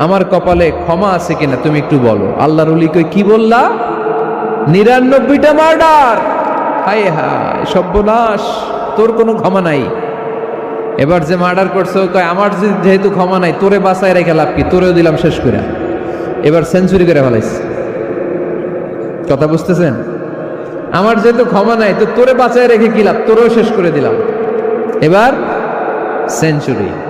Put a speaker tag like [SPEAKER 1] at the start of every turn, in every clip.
[SPEAKER 1] আমার কপালে ক্ষমা আছে কিনা তুমি একটু বলো। আল্লাহর অলি কই কি বললা? নিরানব্বইটা মার্ডার। হায় হায়, সর্বনাশ, তোর কোনো ক্ষমা নাই। এবার যে মার্ডার করছে কয়, আমার যেহেতু ক্ষমা নাই, তোরে বাঁচায় রেখে লাভ কি? তোরেও দিলাম শেষ করে। এবার সেঞ্চুরি করে ফেলাইছে। কথা বুঝতেছেন? আমার যেহেতু ক্ষমা নাই, তো তোরে বাঁচায় রেখে কি লাভ? তোরেও শেষ করে দিলাম। এবার সেঞ্চুরি।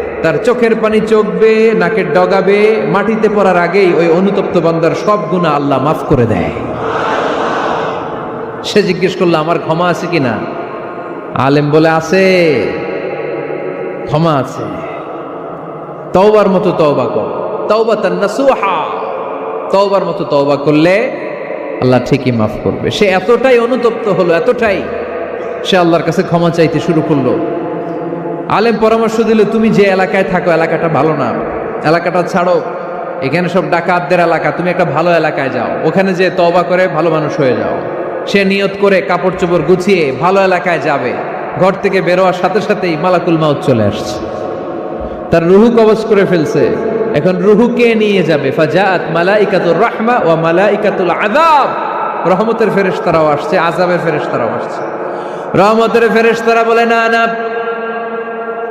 [SPEAKER 1] তার চোখের পানি চোখবে নাকের ডগাবে, মাটিতে পড়ার আগেই ওই অনুতপ্ত বান্দার সব গুণা আল্লাহ মাফ করে দেয়। সে জিজ্ঞেস করল, আমার ক্ষমা আছে কিনা আলেম বলে, আছে, ক্ষমা আছে। তওবার মতো তওবা কর। তওবা তার নাসুহা। তওবার মতো তওবা করলে আল্লাহ ঠিকই মাফ করবে। সে এতটাই অনুতপ্ত হলো, এতটাই। সে আল্লাহর কাছে ক্ষমা চাইতে শুরু করল। আলেম পরামর্শ দিলে তুমি যে এলাকায় থাকো, এলাকাটা ভালো না। এলাকাটা ছাড়ো। এখানে সব ডাকাতদের এলাকা, তুমি একটা ভালো এলাকায় যাও। ওখানে যে তওবা করে ভালো মানুষ হয়ে যাও। সে নিয়ত করে কাপড় চোপড় গুছিয়ে ভালো এলাকায় যাবে। ঘর থেকে বেরোয়ার সাথে সাথেই মালাকুল মাউত চলে আসছে। তার রুহু কবজ করে ফেলছে। এখন রুহুকে নিয়ে যাবে? ফাজাত মালাইকাতুর রাহমা ও মালাইকাতুল আযাব। রহমতের ফেরেশতারাও আসছে, আযাবের ফেরেশতারাও আসছে। রহমতের ফেরেশতারা বলে, না না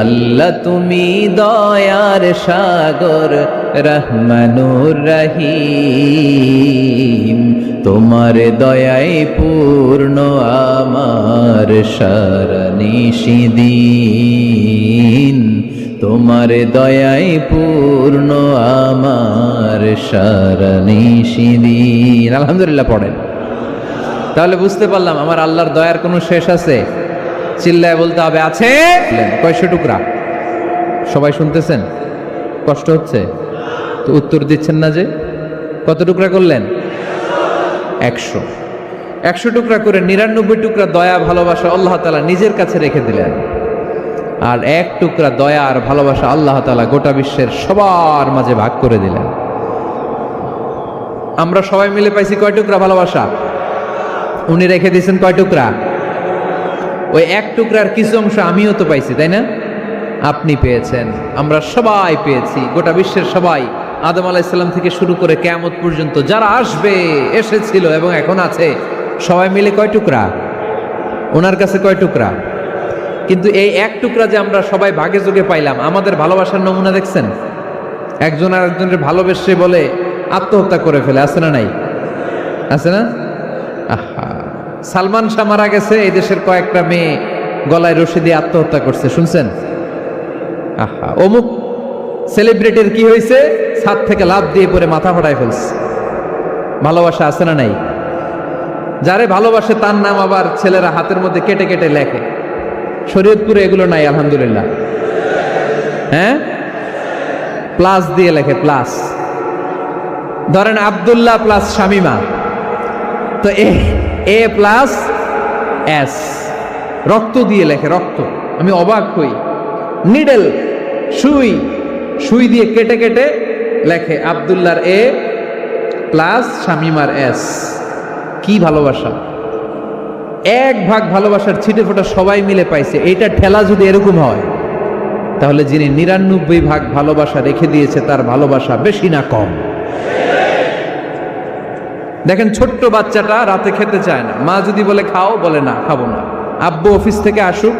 [SPEAKER 1] আল্লাহ তুমি দয়ার সাগর, রহমানুর রহিম। তোমার দয়ায় পূর্ণ আমার সারনিশিদিন তোমার দয়ায় পূর্ণ আমার সারনিশিদিন আলহামদুলিল্লাহ পড়েন। তাহলে বুঝতে পারলাম, আমার আল্লাহর দয়ার কোনো শেষ আছে? চিল্লায় বলতে হবে, আছে? কয়শো টুকরা? সবাই শুনতেছেন? কষ্ট হচ্ছে? তো উত্তর দিচ্ছেন না যে? কত টুকরা করলেন? একশো। একশো টুকরা করে নিরানব্বই টুকরা দয়া, ভালোবাসা আল্লাহ তালা নিজের কাছে রেখে দিলেন। আর এক টুকরা দয়া আর ভালোবাসা আল্লাহ তালা গোটা বিশ্বের সবার মাঝে ভাগ করে দিলেন। আমরা সবাই মিলে পাইছি কয় টুকরা ভালোবাসা? উনি রেখে দিয়েছেন কয় টুকরা? ওই এক টুকরার কিছু অংশ আমিও তো পাইছি, তাই না? আপনি পেয়েছেন, আমরা সবাই পেয়েছি, গোটা বিশ্বের সবাই। আদম আলাইসাল্লাম থেকে শুরু করে কেয়ামত পর্যন্ত যারা আসবে, এসেছিল এবং এখন আছে, সবাই মিলে কয় টুকরা? ওনার কাছে কয় টুকরা? কিন্তু এই এক টুকরা যে আমরা সবাই ভাগে যোগে পাইলাম, আমাদের ভালোবাসার নমুনা দেখছেন? একজন আর একজনের ভালোবেসে বলে আত্মহত্যা করে ফেলে, আছে না নাই? আছে না? আহা সালমান শাহ মারা গেছে, এই দেশের কয়েকটা মেয়ে গলায় রশি দিয়ে আত্মহত্যা করছে, শুনছেন? আহা, অমুক সেলিব্রিটির কি হয়েছে? ছাদ থেকে লাভ দিয়ে পরে মাথা ফটায় ফেলছে। ভালোবাসা আছে না নাই? যারে ভালোবাসে তার নাম আবার ছেলেরা হাতের মধ্যে কেটে কেটে লেখে। শরীয়তপুরে এগুলো নাই, আলহামদুলিল্লাহ। হ্যাঁ? প্লাস দিয়ে লেখে, প্লাস। ধরেন আব্দুল্লাহ প্লাস শামিমা। তো এ এ প্লাস এস রক্ত দিয়ে লেখে, রক্ত। আমি অবাক হই। নিডেল, সুই। সুই দিয়ে কেটে কেটে লেখে আবদুল্লার এ প্লাস শামিমার এস কি ভালোবাসা। এক ভাগ ভালোবাসার ছিটে ফোটা সবাই মিলে পাইছে। এইটা ঠেলা যদি এরকম হয়, তাহলে যিনি নিরানব্বই ভাগ ভালোবাসা রেখে দিয়েছে, তার ভালোবাসা বেশি না কম। দেখেন ছোট্ট বাচ্চাটা রাতে খেতে চায় না। মা যদি বলে, খাও, বলে, না, খাব না। আব্বু অফিস থেকে আসুক,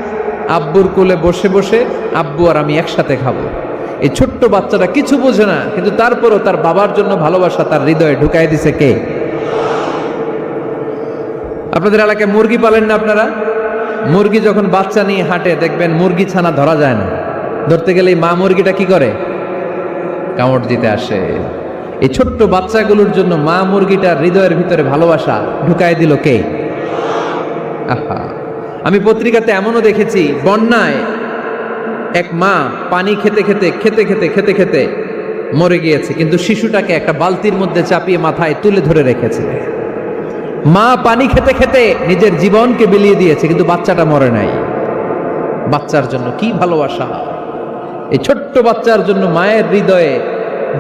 [SPEAKER 1] আব্বুর কোলে বসে বসে আব্বু আর আমি একসাথে খাব। এই ছোট্ট বাচ্চাটা কিছু বোঝে না, কিন্তু তারপরও তার বাবার জন্য ভালোবাসা তার হৃদয়ে ঢুকাই দিছে কে? আপনাদের এলাকায় মুরগি পালেন না আপনারা? মুরগি যখন বাচ্চা নিয়ে হাঁটে, দেখবেন মুরগি ছানা ধরা যায় না। ধরতে গেলে মা মুরগিটা কি করে? কামড় দিতে আসে। এই ছোট্ট বাচ্চাগুলোর জন্য মা মুরগিটার হৃদয়ের ভিতরে ভালোবাসা ঢুকায় দিল কে? আহা। আমি পত্রিকাতে এমনও দেখেছি, বন্যায় এক মা পানি খেতে খেতে খেতে খেতে খেতে খেতে মরে গিয়েছে, কিন্তু শিশুটাকে একটা বালতির মধ্যে চাপিয়ে মাথায় তুলে ধরে রেখেছে। মা পানি খেতে খেতে নিজের জীবনকে বিলিয়ে দিয়েছে, কিন্তু বাচ্চাটা মরে নাই। বাচ্চার জন্য কি ভালোবাসা? এই ছোট্ট বাচ্চার জন্য মায়ের হৃদয়ে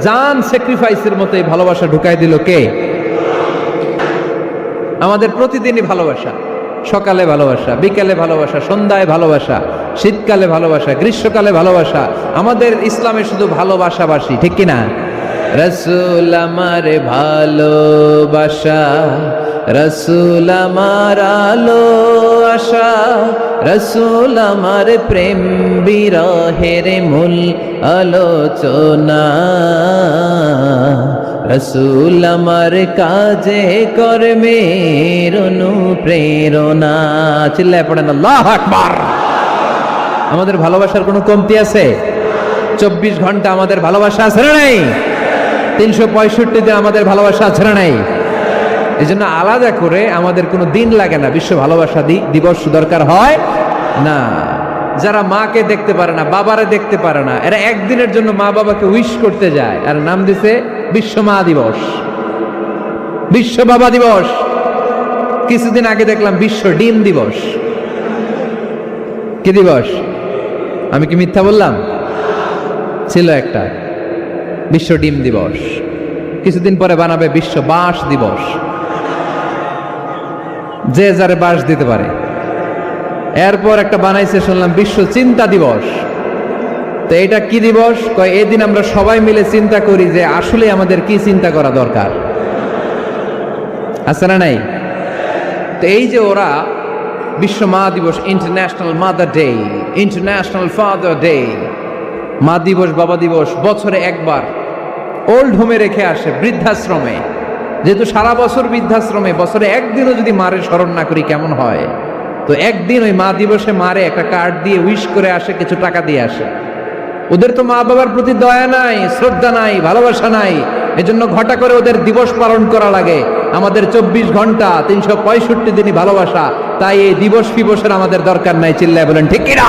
[SPEAKER 1] জান স্যাক্রিফাইসের মতো এই ভালোবাসা ঢুকায় দিল কে? আমাদের প্রতিদিনই ভালোবাসা, সকালে ভালোবাসা, বিকালে ভালোবাসা, সন্ধ্যায় ভালোবাসা, শীতকালে ভালোবাসা, গ্রীষ্মকালে ভালোবাসা, আমাদের ইসলামে শুধু ভালোবাসাবাসী, ঠিক কিনা? রসুল আমার ভালোবাসা, রসুল আমার আলো আশা রসুল আমার প্রেম বিরহের মূল আলোচনা। রসুল আমার কাজে কর্মের অনুপ্রেরণা। চিল্লায় পড়েন, আল্লাহ আকবার। আমাদের ভালোবাসার কোনো কমতি আছে? চব্বিশ ঘণ্টা আমাদের ভালোবাসা আছে না নাই? তিনশো পঁয়ষট্টি দিন আমাদের ভালোবাসা আছে না নাই? এই জন্য আলাদা করে আমাদের কোনো দিন লাগে না, বিশ্ব ভালোবাসা দিবস দরকার হয় না। যারা মাকে দেখতে পারে না, বাবারে দেখতে পারে না, এরা একদিনের জন্য মা বাবাকে উইশ করতে যায়। আর নাম দিছে বিশ্ব মা দিবস। বিশ্ব বাবা দিবস। কিছুদিন আগে দেখলাম বিশ্ব ডিম দিবস। কি দিবস? আমি কি মিথ্যা বললাম? ছিল একটা। বিশ্ব ডিম দিবস। কিছুদিন পরে বানাবে বিশ্ব বাঁশ দিবস। যে যারে বাঁশ দিতে পারে। এরপর একটা বানাইছে শুনলাম বিশ্ব চিন্তা দিবস। তো এটা কি দিবস? কয় এই দিন আমরা সবাই মিলে চিন্তা করি যে আসলে আমাদের কি চিন্তা করা দরকার। আছে না নাই? তো এই যে ওরা বিশ্ব মা দিবস international mother day international father day মা দিবস, বাবা দিবস, বছরে একবার ওল্ড হোমে রেখে আসে বৃদ্ধাশ্রমে। যেহেতু সারা বছর বৃদ্ধাশ্রমে, বছরে একদিনও যদি মারে স্মরণ না করি, কেমন হয়? তো একদিন ওই মা দিবসে মারে, একটা কার্ড দিয়ে উইশ করে আসে, কিছু টাকা দিয়ে আসে। ওদের তো মা বাবার প্রতি দয়া নাই, শ্রদ্ধা নাই, ভালোবাসা নাই। এজন্য ঘটা করে ওদের দিবস পালন করা লাগে। আমাদের চব্বিশ ঘণ্টা, তিনশো পঁয়ষট্টি দিনই ভালোবাসা। তাই এই দিবস ফিবসের আমাদের দরকার নাই, চিল্লায় বলেন, ঠিক কিনা?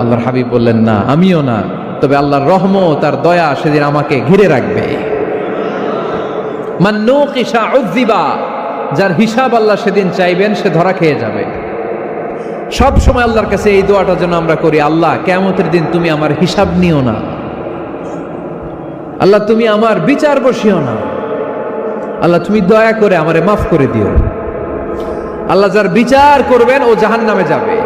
[SPEAKER 1] আল্লাহর হাবিব বললেন, না, আমিও না। তবে আল্লাহর রহমত আর দয়া সেদিন আমাকে ঘিরে রাখবে। যার হিসাব আল্লাহ সেদিন চাইবেন, সে ধরা খেয়ে যাবে। সব সময় আল্লাহর কাছে এই দোয়াটা যেন আমরা করি, আল্লাহ কেমতের দিন তুমি আমার হিসাব নিও না। আল্লাহ, তুমি আমার বিচার বসিও না। আল্লাহ, তুমি দয়া করে আমারে মাফ করে দিও। আল্লাহ যার বিচার করবেন, ও জাহান নামে যাবে।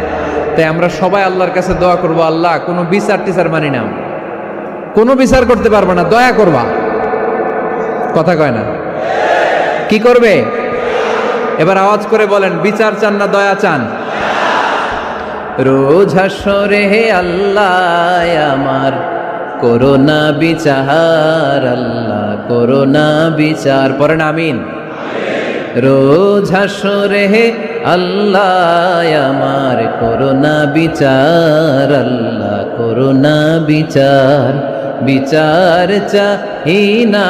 [SPEAKER 1] তাই আমরা সবাই আল্লাহর কাছে দোয়া করব, আল্লাহ, কোনো বিচার টিচার মানি না। কোনো বিচার করতে পারব না, দয়া করবা। কথা কয় না? কি করবে? এবার আওয়াজ করে বলেন, বিচার চান না, দয়া চান। রোজ হাসরে হে আল্লাহ, আমার করোনা বিচার, আল্লাহ, করোনা বিচার। পড়েন আমিন। রোজ হাসরে হে আল্লাহ আমার করোনা বিচার, আল্লাহ করোনা বিচার। বিচার চাহি না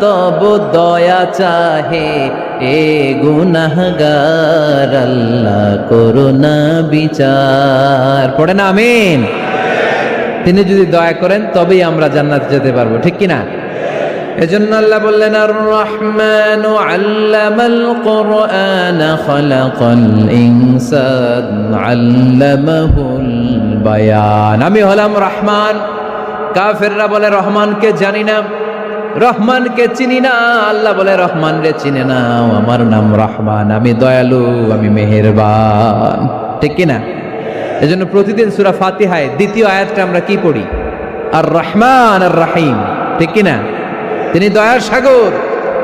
[SPEAKER 1] তব দয়া চাহে এ গুনাহগার, আল্লাহ করোনা বিচার। পড়ে না, আমিন? তিনি যদি দয়া করেন, তবেই আমরা জান্নাত যেতে পারব, ঠিক কি না এজন্য আল্লাহ বললেন আর রহমান আল্লামাল কোরআন খালাকাল ইনসান আল্লামাহুল বায়ান। আমি হলাম রহমান। কাফেররা বলে, রহমানকে জানি না, রহমানকে চিনি না। আল্লাহ বলে, রহমান রে, চিনে না আমার নাম রহমান, আমি দয়ালু, আমি মেহেরবান। ঠিক কি না এজন্য প্রতিদিন সুরা ফাতিহায় দ্বিতীয় আয়াতটা আমরা কি পড়ি? আর রহমান আর রাহিম ঠিক কি না তিনি দয়ার সাগর,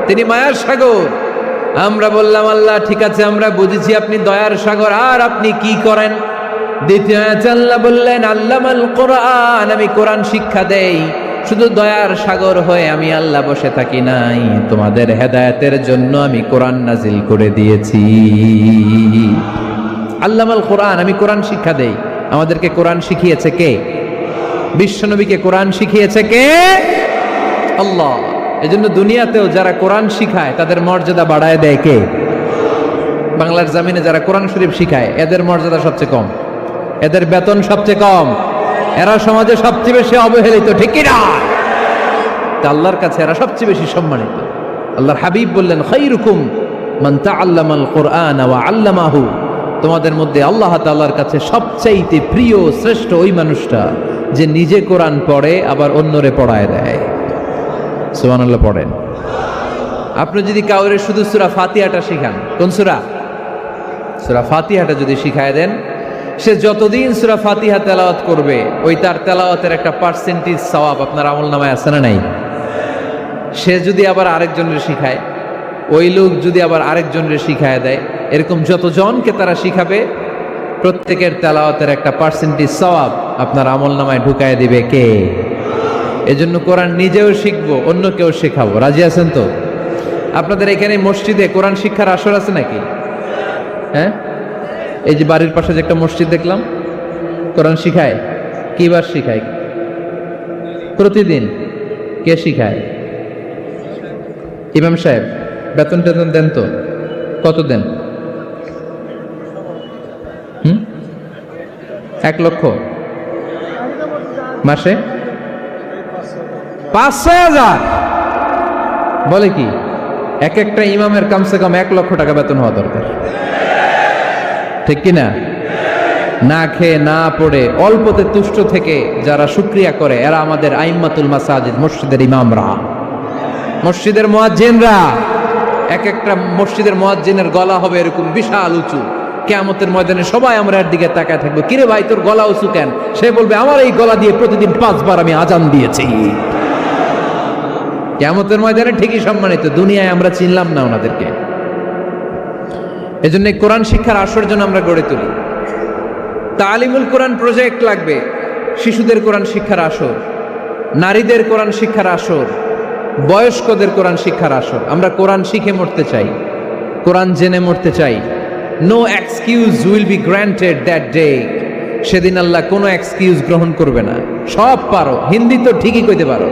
[SPEAKER 1] তিনি মায়ার সাগর। আমরা বললাম, আল্লাহ, ঠিক আছে, আমরা বুঝেছি আপনি দয়ার সাগর, আর আপনি কি করেন? দ্বিতীয় আল্লাহ বললেন, আল্লামাল কোরআন, আমি কোরআন শিক্ষা দেই। শুধু দয়ার সাগর হয়ে আমি আল্লাহ বসে থাকি নাই। তোমাদের হেদায়েতের জন্য আমি কোরআন নাজিল করে দিয়েছি। আল্লামাল কোরআন, আমি কোরআন শিক্ষা দেই। আমাদেরকে কোরআন শিখিয়েছে কে? বিশ্বনবীকে কোরআন শিখিয়েছে কে? আল্লাহ। এজন্য দুনিয়াতেও যারা কোরআন শিখায়, তাদের মর্যাদা বাড়ায় দেয় কে? বাংলার জামিনে যারা কোরআন শরীফ শিখায়, এদের মর্যাদা সবচেয়ে কম। এদের বেতন সবচেয়ে কম। এরা সমাজে সবচেয়ে বেশি অবহেলিত, ঠিক না আল্লাহর কাছে এরা সবচেয়ে বেশি সম্মানিত। আল্লাহর হাবিব বললেন, খাইরুকুম মান তাআল্লামাল কোরআন আল্লামাহু। তোমাদের মধ্যে আল্লাহ তাআলার কাছে সবচাইতে প্রিয়, শ্রেষ্ঠ ওই মানুষটা, যে নিজে কোরআন পড়ে, আবার অন্যরে পড়ায় দেয়। সুবহানাল্লাহ পড়েন। আপনি যদি কাউরে শুধু সূরা ফাতিহাটা শিখান, কোন সূরা? সূরা ফাতিহাটা যদি শিখায় দেন, সে যতদিন সূরা ফাতিহা তেলাওয়াত করবে, ওই তার তেলাওয়াতের একটা পার্সেন্টেজ সওয়াব আপনার আমল নামায় আছে না নাই? সে যদি আবার আরেকজনের শিখায়, ওই লোক যদি আবার আরেকজনের শিখায় দেয়, এরকম যতজনকে তারা শিখাবে, প্রত্যেকের তেলাওয়াতের একটা পার্সেন্টেজ সওয়াব আপনার আমল নামায় ঢুকায় দিবে কে? এজন্য কোরআন নিজেও শিখব অন্য কেউ শেখাবো। রাজি আছেন তো? আপনাদের এখানে মসজিদে কোরআন শিক্ষার আসর আছে নাকি? হ্যাঁ? এই যে বাড়ির পাশে যে একটা মসজিদ দেখলাম, কোরআন শিখায়? কিবার শিখায়? প্রতিদিন? কে শিখায়? ইমাম সাহেব, বেতন টেতন দেন তো? কত দেন? হুম? এক লক্ষ? মাসে? পাঁচ হাজার। বলে কি, এক একটা ইমামের কমসে কম এক লক্ষ টাকা বেতন হওয়া দরকার। ঠিক কি না খেয়ে, না পড়ে, অল্পতে তুষ্ট থেকে যারা শুক্রিয়া করে, এরা আমাদের আইম্মাতুল মাসাজিদ, মসজিদের ইমামরা। মসজিদের মোয়াজ্জিনরা, এক একটা মসজিদের মোয়াজ্জিনের গলা হবে এরকম বিশাল উঁচু। কেয়ামতের ময়দানে সবাই আমরা এর দিকে তাকায় থাকব। কিরে ভাই, তোর গলা উঁচু কেন? সে বলবে, আমার এই গলা দিয়ে প্রতিদিন পাঁচবার আমি আজান দিয়েছি। কেয়ামতের ময়দানে ঠিকই সম্মানিত, দুনিয়ায় আমরা চিনলাম না ওনাদেরকে। এজন্য কোরআন শিক্ষার আসর জন্য আমরা গড়ে তুলি। তালিমুল কোরআন প্রজেক্ট লাগবে, শিশুদের কোরআন শিক্ষার আসর, নারীদের কোরআন শিক্ষার আসর, বয়স্কদের কোরআন শিক্ষার আসর। আমরা কোরআন শিখে মরতে চাই, কোরআন জেনে মরতে চাই। No excuse will be granted that day সেদিন আল্লাহ কোনো এক্সকিউজ গ্রহণ করবে না। সব পারো, হিন্দি তো ঠিকই কইতে পারো।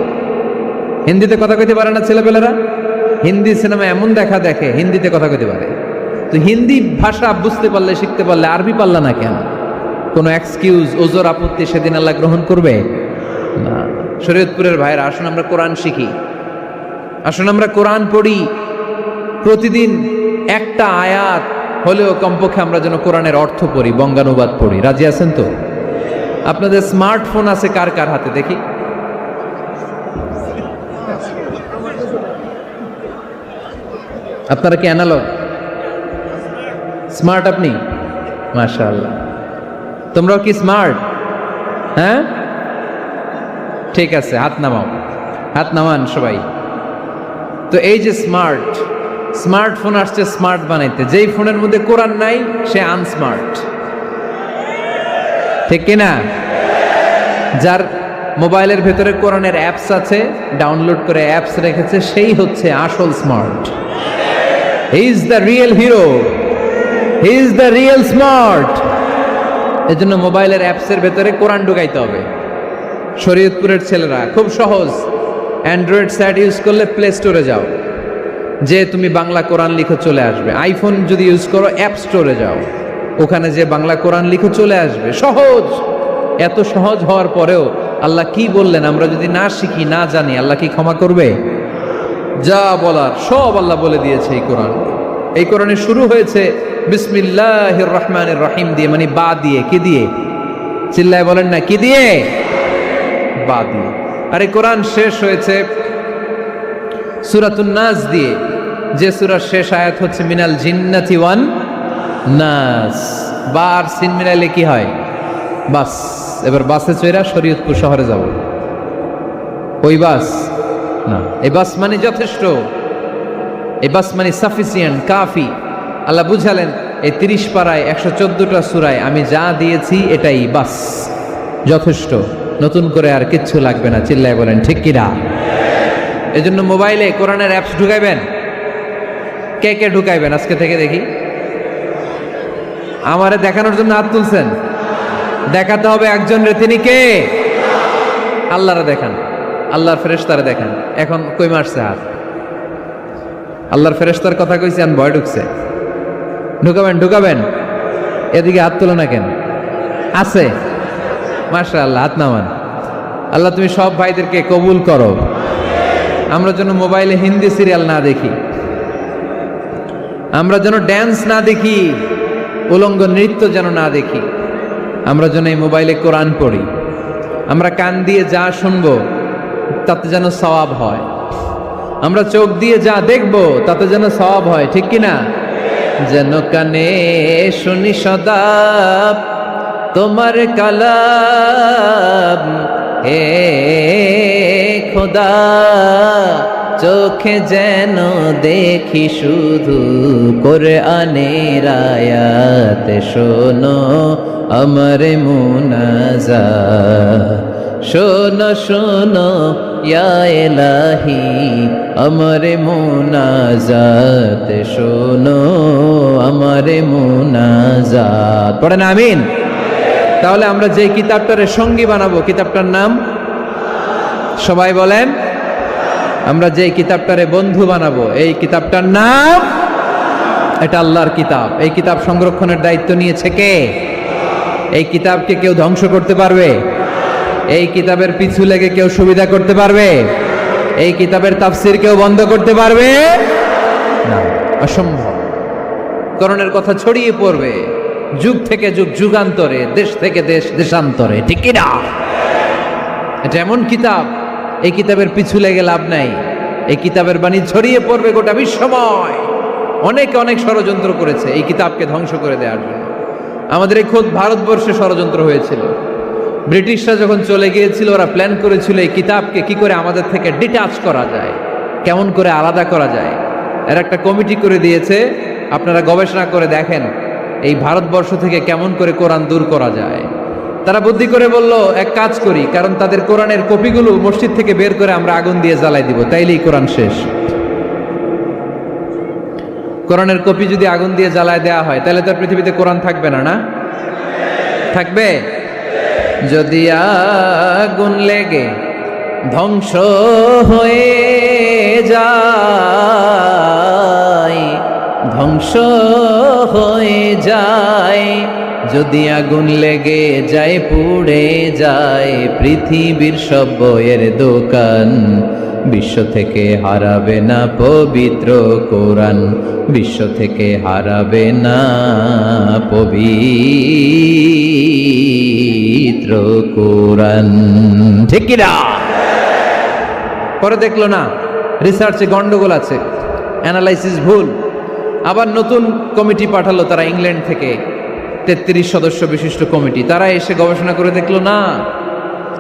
[SPEAKER 1] হিন্দিতে কথা কইতে পারে না ছেলেপেলেরা? হিন্দি সিনেমা এমন দেখা দেখে, হিন্দিতে কথা কইতে পারে। তো হিন্দি ভাষা বুঝতে পারলে, শিখতে পারলে আরবি পারলা না কেন? কোনো এক্সকিউজ ওজোর আপত্তি সেদিন আল্লাহ গ্রহণ করবে? না। শরীয়তপুরের ভাইরা আসুন আমরা কোরআন শিখি। আসুন আমরা কোরআন পড়ি। প্রতিদিন একটা আয়াত হলেও কমপক্ষে আমরা যেন কোরআনের অর্থ পড়ি, বঙ্গানুবাদ পড়ি। রাজি আছেন তো? আপনাদের স্মার্টফোন আছে কার কার হাতে? দেখি। আপনারা কি অ্যানালগ স্মার্ট আপনি? মাশাআল্লাহ। তোমরাও কি স্মার্ট হ্যাঁ? ঠিক আছে, হাত নামাও। হাত নামান সবাই। তো এই যে স্মার্ট স্মার্টফোন আসছে স্মার্ট বানাইতে। যেই ফোনের মধ্যে কোরআন নাই, সে আনস্মার্ট ঠিক কিনা যার মোবাইলের ভেতরে কোরআনের অ্যাপস আছে ডাউনলোড করে অ্যাপস রেখেছে, সেই হচ্ছে আসল smart he is the real hero he is the real smart জন্য মোবাইলের অ্যাপসের ভেতরে কোরআন ঢুকাইতে হবে। শরীয়তপুরের ছেলেরা, খুব সহজ। অ্যান্ড্রয়েড স্যাট ইউজ করলে প্লে স্টোরে যাও। যে তুমি বাংলা কোরআন লিখে চলে আসবে। আইফোন যদি ইউজ করো অ্যাপ স্টোরে যাও। ওখানে যে বাংলা কোরআন লিখে চলে আসবে। সহজ। এত সহজ হওয়ার পরেও আল্লাহ কি বললেন? আমরা যদি না শিখি, না জানি, আল্লাহ কি ক্ষমা করবে? যা বলার সব আল্লাহ বলে দিয়েছে এই কোরআন। এই কোরআনে শুরু হয়েছে বিসমিল্লাহ রহমানের রহিম দিয়ে মানে বা দিয়ে, কি দিয়ে? চিল্লায় বলেন না, কি দিয়ে? বা দিয়ে। আর এই কোরআন শেষ হয়েছে সুরাতুন নাস দিয়ে, যে সুরার শেষ আয়াত হচ্ছে, মিনাল জিন্নাতি ওয়ান নাস। বা আর সিন মিলাইলে কি হয়? বাস। এবার বাসে চৈরা শরীয়তপুর শহরে যাব। ওই বাস। না। এই বাস মানে যথেষ্ট। এই বাস মানে সাফিসিয়েন্ট কাফি। আল্লাহ বুঝালেন, এই তিরিশ পাড়ায়, একশো চোদ্দটা সুরায় আমি যা দিয়েছি, এটাই বাস। যথেষ্ট। নতুন করে আর কিচ্ছু লাগবে না, চিল্লায় বলেন, ঠিক কিনা এই জন্য মোবাইলে কোরআনের অ্যাপস ঢুকাইবেন? কে কে ঢুকাইবেন? আজকে থেকে দেখি। আমারে দেখানোর জন্য হাত তুলছেন? দেখাতে হবে একজন তিনি কে? আল্লাহরা দেখান। আল্লাহর ফেরেশতারে দেখেন। এখন কই মারছে হাত? আল্লাহর ফেরেশতার কথা কইছে আন ভয় ঢুকছে। ঢুকাবেন ঢুকাবেন। এদিকে হাত তুলে না কেন? আছে। মাসা আল্লাহ হাত নামান। আল্লাহ, তুমি সব ভাইদেরকে কবুল করো। আমরা যেন মোবাইলে হিন্দি সিরিয়াল না দেখি। আমরা যেন ড্যান্স না দেখি। উলঙ্গ নৃত্য যেন না দেখি। আমরা যেন এই মোবাইলে কোরআন পড়ি। আমরা কান দিয়ে যা শুনব তাতে যেন সওয়াব হয়। আমরা চোখ দিয়ে যা দেখব, তাতে যেন সওয়াব হয়, ঠিক কি না যেন কানে শুনি সদা, তোমার কালাম, হে খোদা, চোখে যেন দেখি শুধু করে আনের আয়াত, শোনো আমার মুনাজা শোনো শোনো এলাহি আমার মুনাজাত, শোনো, আমার মুনাজাত। পড়েন আমিন? তাহলে আমরা যে কিতাবটারে সঙ্গী বানাবো, কিতাবটার নাম? সবাই বলেন। আমরা যে কিতাবটারে বন্ধু বানাবো, এই কিতাবটার নাম? এটা আল্লাহর কিতাব। এই কিতাব সংরক্ষণের দায়িত্ব নিয়েছে কে? এই কিতাবকে কেউ ধ্বংস করতে পারবে? এই কিতাবের পিছু লেগে কেউ সুবিধা করতে পারবে? এই কিতাবের তাফসির কেউ বন্ধ করতে পারবে? না, অসম্ভব। করণের কথা ছড়িয়ে পড়বে। যুগ থেকে যুগ, যুগান্তরে, দেশ থেকে দেশ, দেশান্তরে, ঠিক না? এটা এমন কিতাব, এই কিতাবের পিছু লেগে লাভ নাই। এই কিতাবের বাণী ছড়িয়ে পড়বে গোটা বিশ্বময়। অনেকে অনেক ষড়যন্ত্র করেছে এই কিতাবকে ধ্বংস করে দেওয়ার জন্য। আমাদের এই খোদ ভারতবর্ষে ষড়যন্ত্র হয়েছিল। ব্রিটিশরা যখন চলে গিয়েছিল, ওরা প্ল্যান করেছিল এই কিতাবকে কি করে আমাদের থেকে ডিটাচ করা যায়, কেমন করে আলাদা করা যায়। এর একটা কমিটি করে দিয়েছে, আপনারা গবেষণা করে দেখেন এই ভারতবর্ষ থেকে কেমন করে কোরআন দূর করা যায়। তারা বুদ্ধি করে বলল, এক কাজ করি, কারণ তাদের কোরআনের কপিগুলো মসজিদ থেকে বের করে আমরা আগুন দিয়ে জ্বালাই দিব, তাইলেই কোরআন শেষ। কোরআনের কপি যদি আগুন দিয়ে জ্বালায় দেওয়া হয়, তাহলে তো পৃথিবীতে কোরআন থাকবে না না? থাকবে? যদি আগুন লেগে ধ্বংস হয়ে যায়, ধ্বংস হয়ে যায়, যদি আগুন লেগে যায়, পুড়ে যায়, পৃথিবীর সব বইয়ের দোকান বিশ্ব থেকে হারাবে না পবিত্র কোরআন। বিশ্ব থেকে হারাবে না পবিত্র কোরআন। ঠিক কিনা? পরে দেখল না, রিসার্চে গন্ডগোল আছে, অ্যানালাইসিস ভুল। আবার নতুন কমিটি পাঠালো তারা ইংল্যান্ড থেকে, তেত্রিশ সদস্য বিশিষ্ট কমিটি। তারা এসে গবেষণা করে দেখল না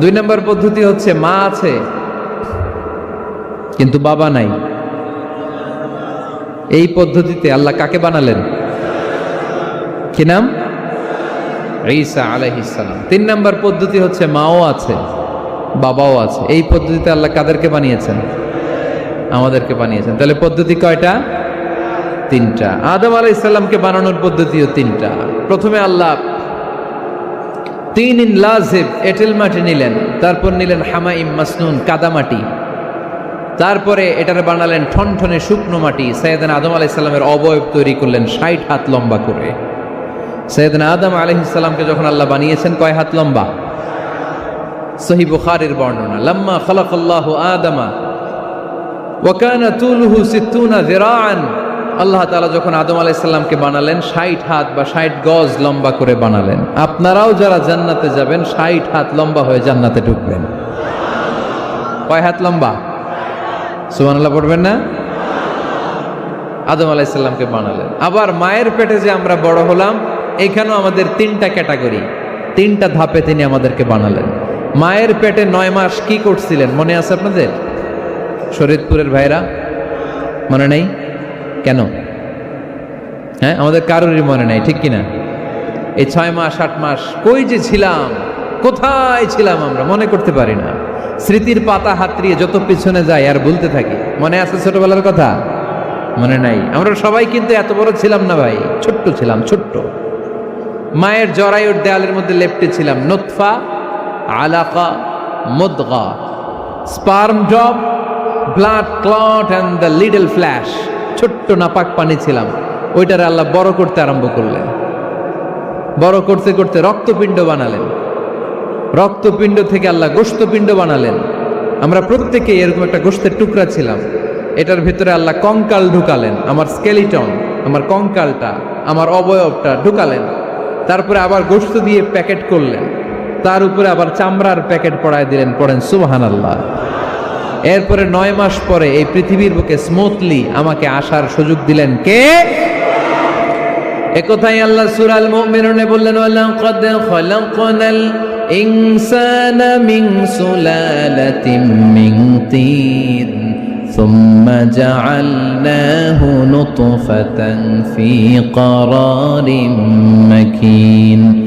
[SPEAKER 1] দুই নম্বর পদ্ধতি হচ্ছে মা আছে, কিন্তু বাবা নাই। এই পদ্ধতিতে আল্লাহ কাকে বানালেন? কি নাম? ঈসা আলাইহিসালাম তিন নম্বর পদ্ধতি হচ্ছে মাও আছে, বাবাও আছে। এই পদ্ধতিতে আল্লাহ কাদেরকে বানিয়েছেন? আমাদেরকে বানিয়েছেন। তাহলে পদ্ধতি কয়টা? তিনটা। আদম আলাইসাল্লামকে বানানোর পদ্ধতিও তিনটা। প্রথমে আল্লাহ তিন ইন লাজেব, এটেল মাটি নিলেন। তারপর নিলেন হামাইম মাসনুন কাদামাটি তারপরে এটার বানালেন ঠনঠনে শুকনো মাটি। সৈয়দান আদম আলাইসাল্লামের অবয়ব তৈরি করলেন ষাট হাত লম্বা করে। সৈয়দান আদম আলহিসাল্লামকে যখন আল্লাহ বানিয়েছেন, কয় হাত লম্বা? সহি বুখারের বর্ণনা, লাম্মা খালাকাল্লাহ আদামা ওয়াকানা তুলহু সিত্তুনা যিরাআন। আল্লাহ তালা যখন আদম আলাইসাল্লামকে বানালেন, ষাট হাত বা ষাট গজ লম্বা করে বানালেন। আপনারাও যারা জান্নাতে যাবেন, ষাট হাত লম্বা হয়ে জান্নাতে ঢুকবেন। কয় হাত লম্বা? সুবহানাল্লাহ পড়বেন না? আদম আলাইসাল্লামকে বানালেন। আবার মায়ের পেটে যে আমরা বড় হলাম এখানেও আমাদের তিনটা ক্যাটাগরি, তিনটা ধাপে তিনি আমাদেরকে বানালেন। মায়ের পেটে নয় মাস কি করছিলেন, মনে আছে আপনাদের? শরীদপুরের ভাইরা? মনে নেই? কেন? হ্যাঁ আমাদের কারোরই মনে নেই, ঠিক কিনা? এই ছয় মাস, আট মাস, কই যে ছিলাম? কোথায় ছিলাম আমরা? মনে করতে পারি না। স্মৃতির পাতা হাতড়িয়ে যত পিছনে যাই, আর বলতে থাকি, মনে আছে ছোটবেলার কথা? মনে নাই। আমরা সবাই কিন্তু এত বড় ছিলাম না ভাই, ছোট্ট ছিলাম, ছোট্ট। মায়ের জরায়ুর দেয়ালের মধ্যে লেপটে ছিলাম নোৎফা আলাকা, মুদগা। Sperm drop, blood clot and the little flesh ছোট্ট নাপাক পানি ছিলাম। ওইটারে আল্লাহ বড় করতে আরম্ভ করলেন। বড় করতে করতে রক্তপিণ্ড বানালেন। রক্তপিণ্ড থেকে আল্লাহ গোস্তপিণ্ড বানালেন। আমরা প্রত্যেকে এরকম একটা গোস্তের টুকরা ছিলাম। এটার ভিতরে আল্লাহ কঙ্কাল ঢুকালেন। আমার স্কেলিটন, আমার কঙ্কালটা, আমার অবয়বটা ঢুকালেন। তারপরে আবার গোস্ত দিয়ে প্যাকেট করলেন। তার উপরে আবার চামড়ার প্যাকেট পড়ায় দিলেন, পড়েন সুবাহান আল্লাহ এরপরে নয় মাস পরে এই পৃথিবীর বুকে স্মুথলি আমাকে আসার সুযোগ দিলেন কে একথাই আল্লাহ সুরাল মুমিনুনে বললেন ওয়ালাকাদ খলাকনাল ইনসানা মিন সুলালাতিন মিন তিন ثم جعلناه نطفة في قرار مكين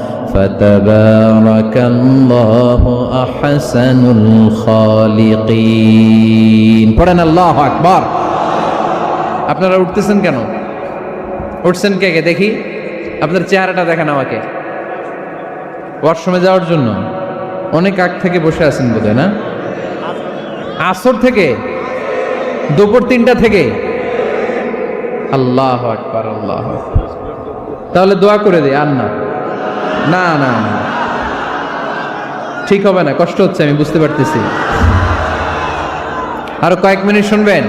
[SPEAKER 1] فتبارك الله أحسن الخالقين পড়েন আল্লাহ আকবার আপনারা উঠতেছেন কেন উঠছেন কে কে দেখি আপনার চেহারাটা দেখেন আমাকে ওয়াশরুমে যাওয়ার জন্য অনেক আগ থেকে বসে আছেন বোধহয় না আসর থেকে দুপুর তিনটা থেকে আল্লাহ আকবার আল্লাহ আকবার। তাহলে দোয়া করে দে আর না না না ঠিক হবে না, কষ্ট হচ্ছে, আমি বুঝতে পারতেছি। আরও কয়েক মিনিট শুনবেন?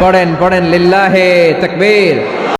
[SPEAKER 1] পড়েন পড়েন, লিল্লাহে তাকবীর।